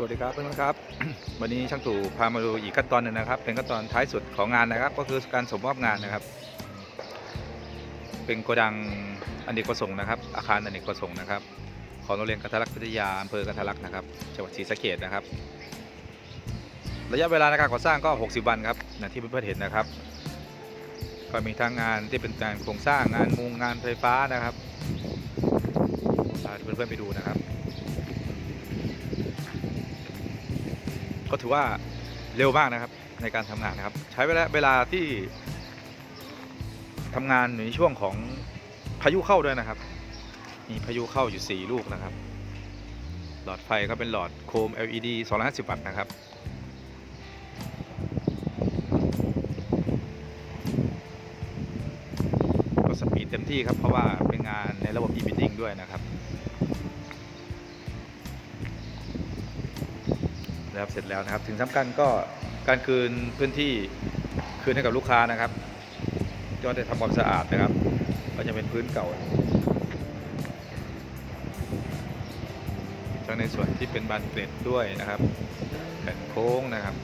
สวัสดีครับเพื่อนๆครับ วันนี้ช่างตู่พามาดูอีกขั้นตอนหนึ่งนะครับ เป็นขั้นตอนท้ายสุดของงานนะครับ ก็คือการส่งมอบงานนะครับ เป็นโกดังอเนกประสงค์นะครับ อาคารอเนกประสงค์นะครับ ของโรงเรียนกัทลักษณ์วิทยาอำเภอกัทลักษณ์นะครับจังหวัดศรีสะเกษนะครับ ระยะเวลาในการก่อสร้างก็ 60 วันครับอย่างที่เพื่อนๆเห็นนะครับ ก็มีทั้งงานที่เป็นงานโครงสร้างงานมุงงานไฟฟ้านะครับพาเพื่อนๆไปดูนะครับ ก็ถือว่าเร็วมากนะครับในการทำงานนะครับ ใช้เวลาเวลาที่ทำงานในช่วงของพายุเข้าด้วยนะครับ มีพายุเข้าอยู่ 4 ลูกนะครับ หลอดไฟก็เป็นหลอดโคม LED 250 วัตต์นะครับก็สปีดเต็มที่ครับเพราะว่าเป็นงานในระบบ e-bidding ด้วยนะครับ นะครับเสร็จแล้วนะครับ ถึงสำคัญก็การคืนพื้นที่คืนให้กับลูกค้านะครับก็ได้ทำความสะอาดนะครับ ก็จะเป็นพื้นเก่า ทั้งในส่วนที่เป็นบานเกล็ดด้วยนะครับแผ่นโค้งนะครับ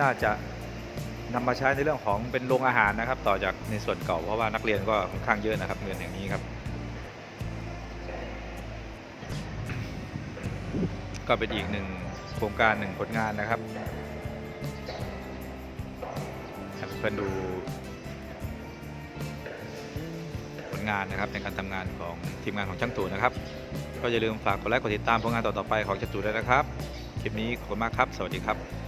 น่าจะนำมาใช้ในเรื่องของเป็นโรงอาหารนะครับ ต่อจากในส่วนเก่าเพราะว่านักเรียนก็ค่อนข้างเยอะนะครับเงินอย่างนี้ครับ ก็เป็นอีกหนึ่งโครงการหนึ่งผลงานนะครับให้เพื่อนดูผลงานนะครับในการทำงานของทีมงานของช่างตู่นะครับ ก็อย่าลืมฝากกดไลค์กดติดตามผลงานต่อๆไปของช่างตู่ด้วยนะครับคลิปนี้ขอบคุณมากครับ สวัสดีครับ